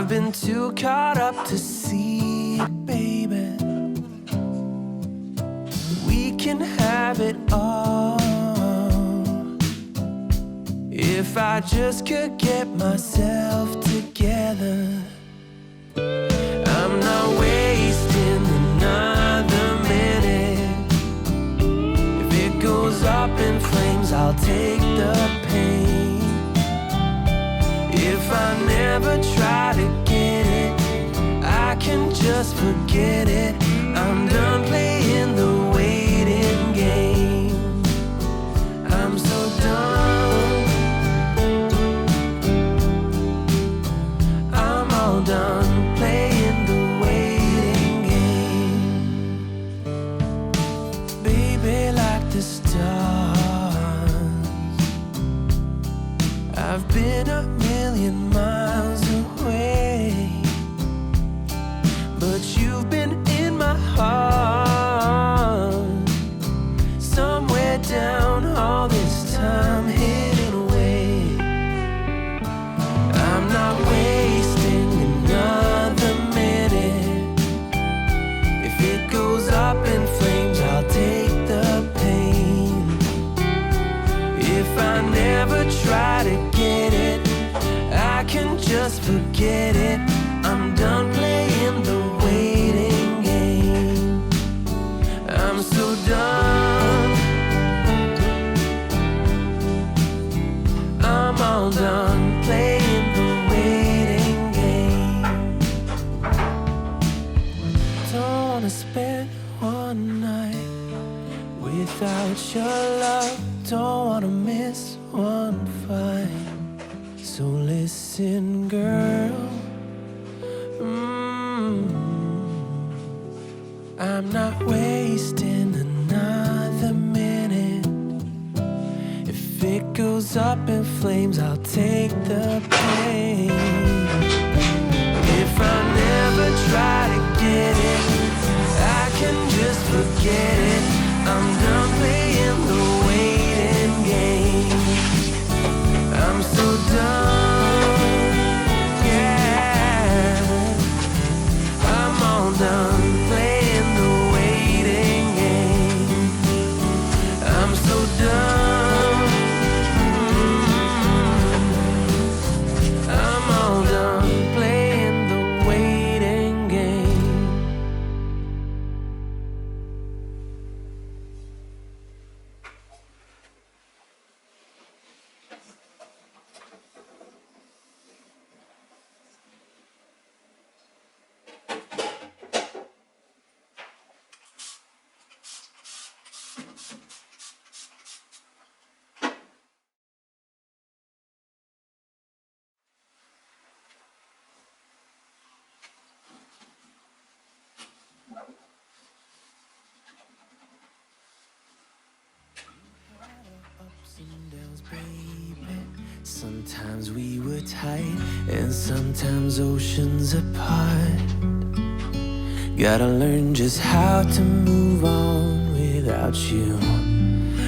I've been too caught up to see, baby. We can have it all. If I just could get myself together, I'm not wasting another minute. If it goes up in flames, I'll take the pain. If I never try just forget it. I'm done playing. all done playing the waiting game. Don't wanna spend one night without your love. Don't wanna miss one fight. So listen, girl. Mm -hmm. I'm not waiting. goes up in flames, I'll take the pain. If I never try to get it, I can just forget it. I'm done. Sometimes we were tight and sometimes oceans apart. Gotta learn just how to move on without you.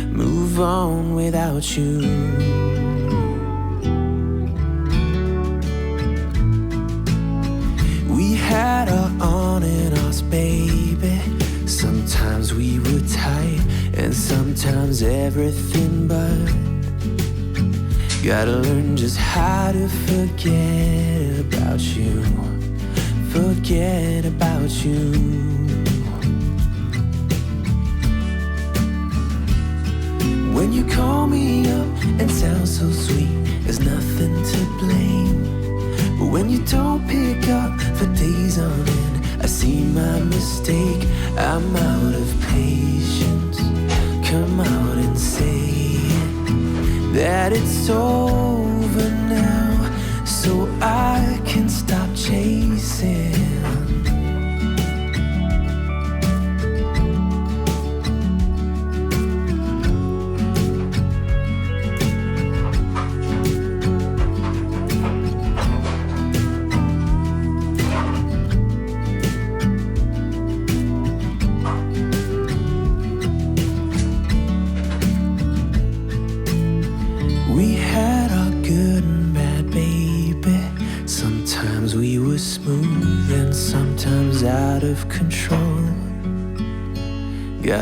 Move on without you. We had our on and offs, baby. Sometimes we were tight, and sometimes everything but. Gotta learn just how to forget about you. Forget about you. When you call me up and sound so sweet, there's nothing to blame. But when you don't pick up for days on end, I see my mistake. I'm out of patience. Come it, that it's over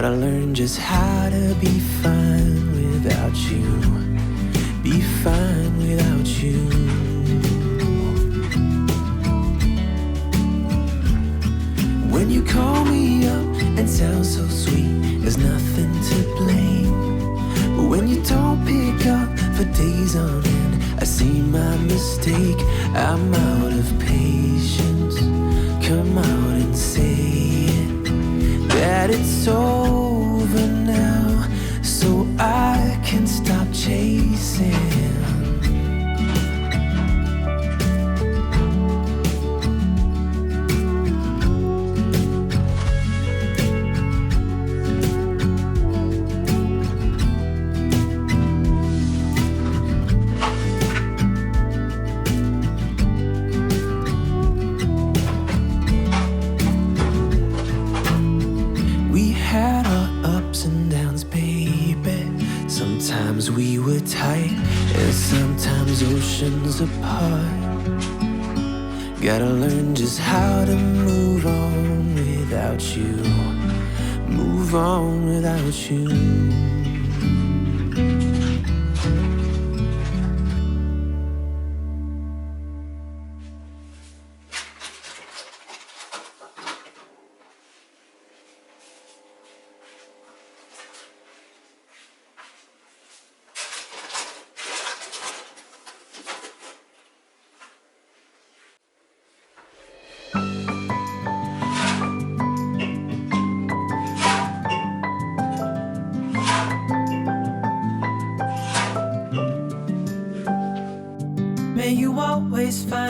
Gotta learn just how to be fine without you. We were tight, and sometimes oceans apart. Gotta learn just how to move on without you. Move on without you.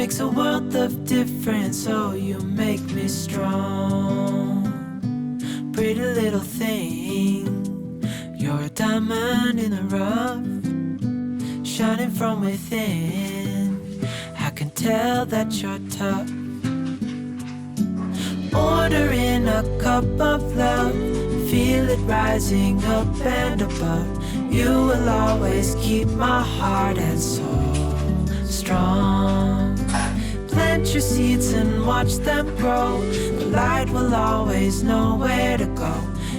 makes a world of difference. Oh, you make me strong. Pretty little thing, you're a diamond in the rough, shining from within. I can tell that you're tough. Ordering a cup of love, feel it rising up and above. You will always keep my heart and soul strong. Plant your seeds and watch them grow. The light will always know where to go.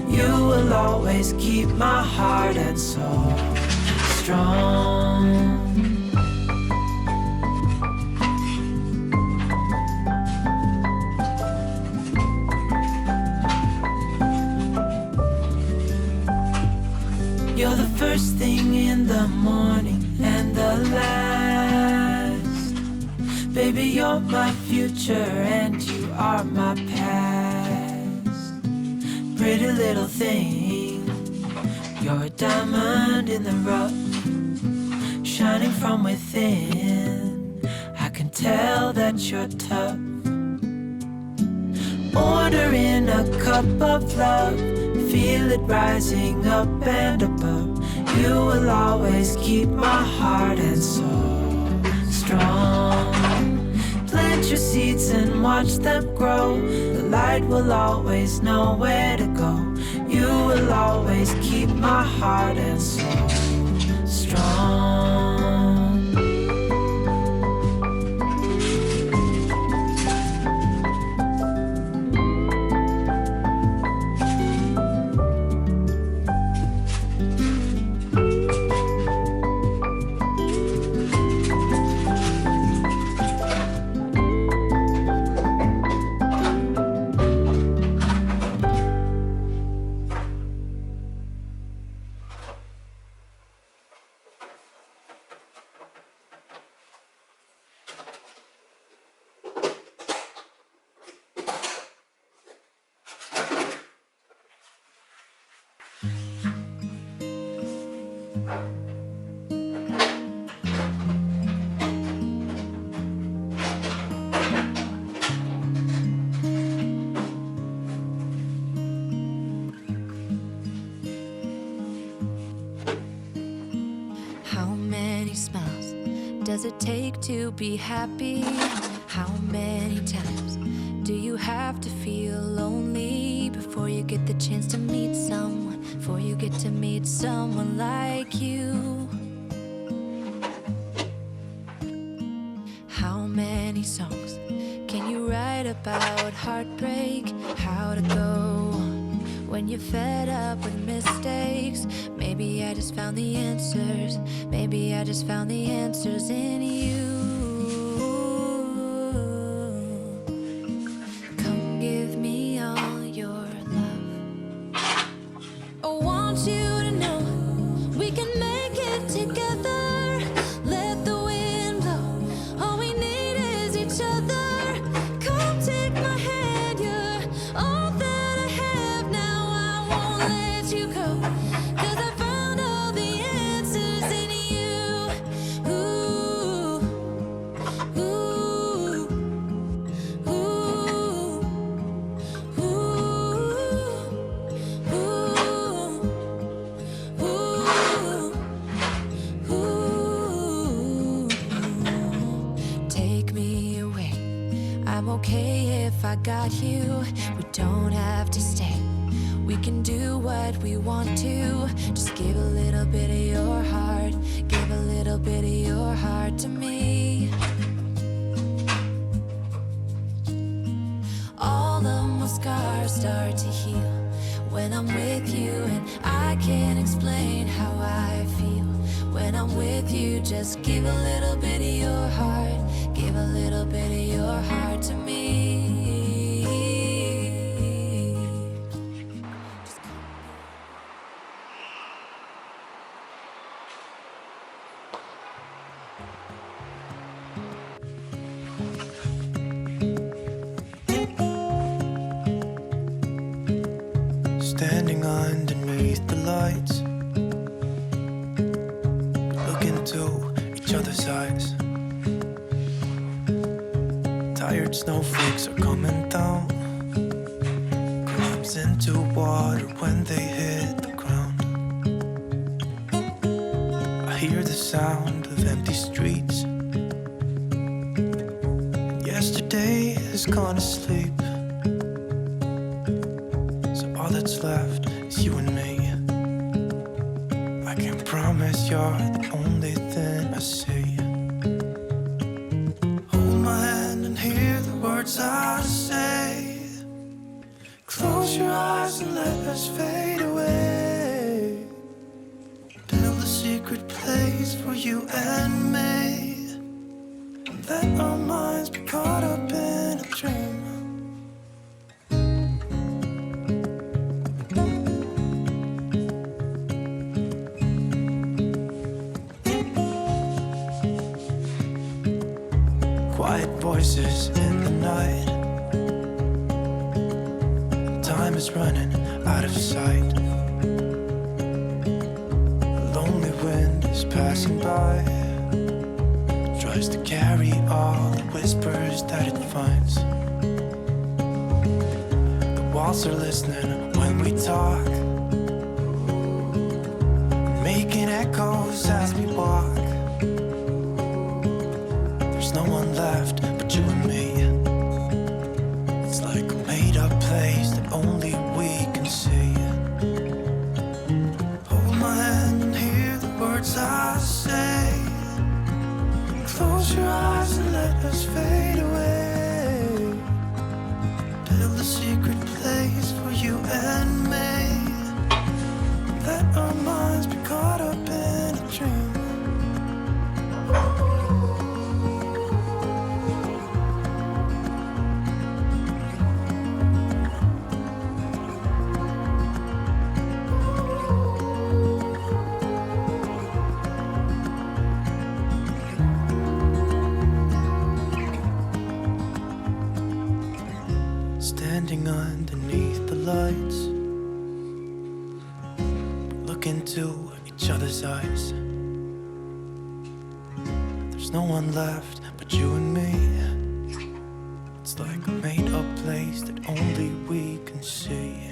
You will always keep my heart and soul strong. You're the first thing in the morning and the last. Baby, you're my future and you are my past. Pretty little thing, you're a diamond in the rough, shining from within. I can tell that you're tough. Ordering a cup of love, feel it rising up and above. You will always keep my heart and soul strong. Plant your seeds and watch them grow. The light will always know where to go. You will always keep my heart and soul strong. Does it take to be happy? How many times do you have to feel lonely before you get the chance to meet someone? Before you get to meet someone like you? How many songs can you write about heartbreak? How to go when you're fed up with mistakes? Maybe I just found the answers. Maybe I just found the answers in you. Just give a little bit of your heart, give a little bit of your heart to me. Standing underneath the lights, Running out of sight. A lonely wind is passing by. Tries to carry all the whispers that it finds. The walls are listening when we talk. Making echoes as we walk. Close your eyes and let us fade away. Build a secret place for you and Standing underneath the lights, look into each other's eyes. There's no one left but you and me. It's like a made up place that only we can see.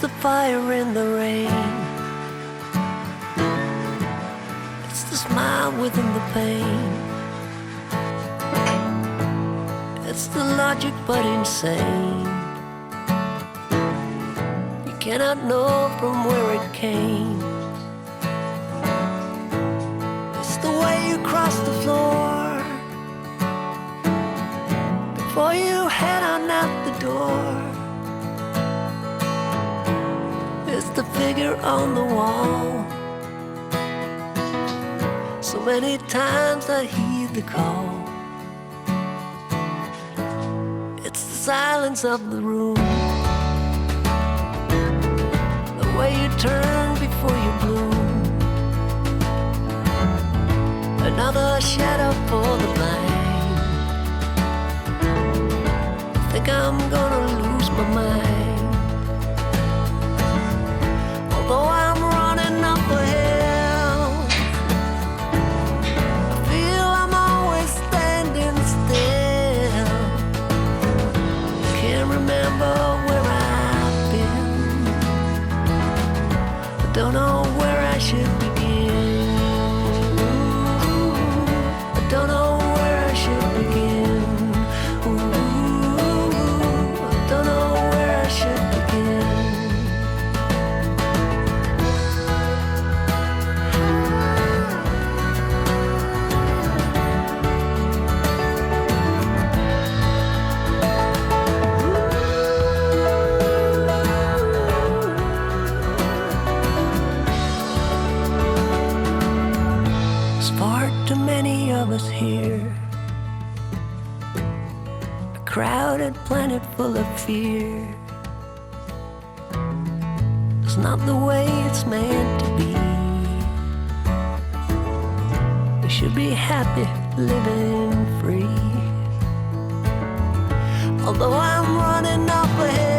It's the fire in the rain. It's the smile within the pain. It's the logic but insane. You cannot know from where it came. It's the way you cross the floor before you head on out the door. The figure on the wall. So many times I heed the call. It's the silence of the room. The way you turn before you bloom. Another shadow for the blind. I think I'm gonna lose not the way it's meant to be. We should be happy living free. Although I'm running up ahead.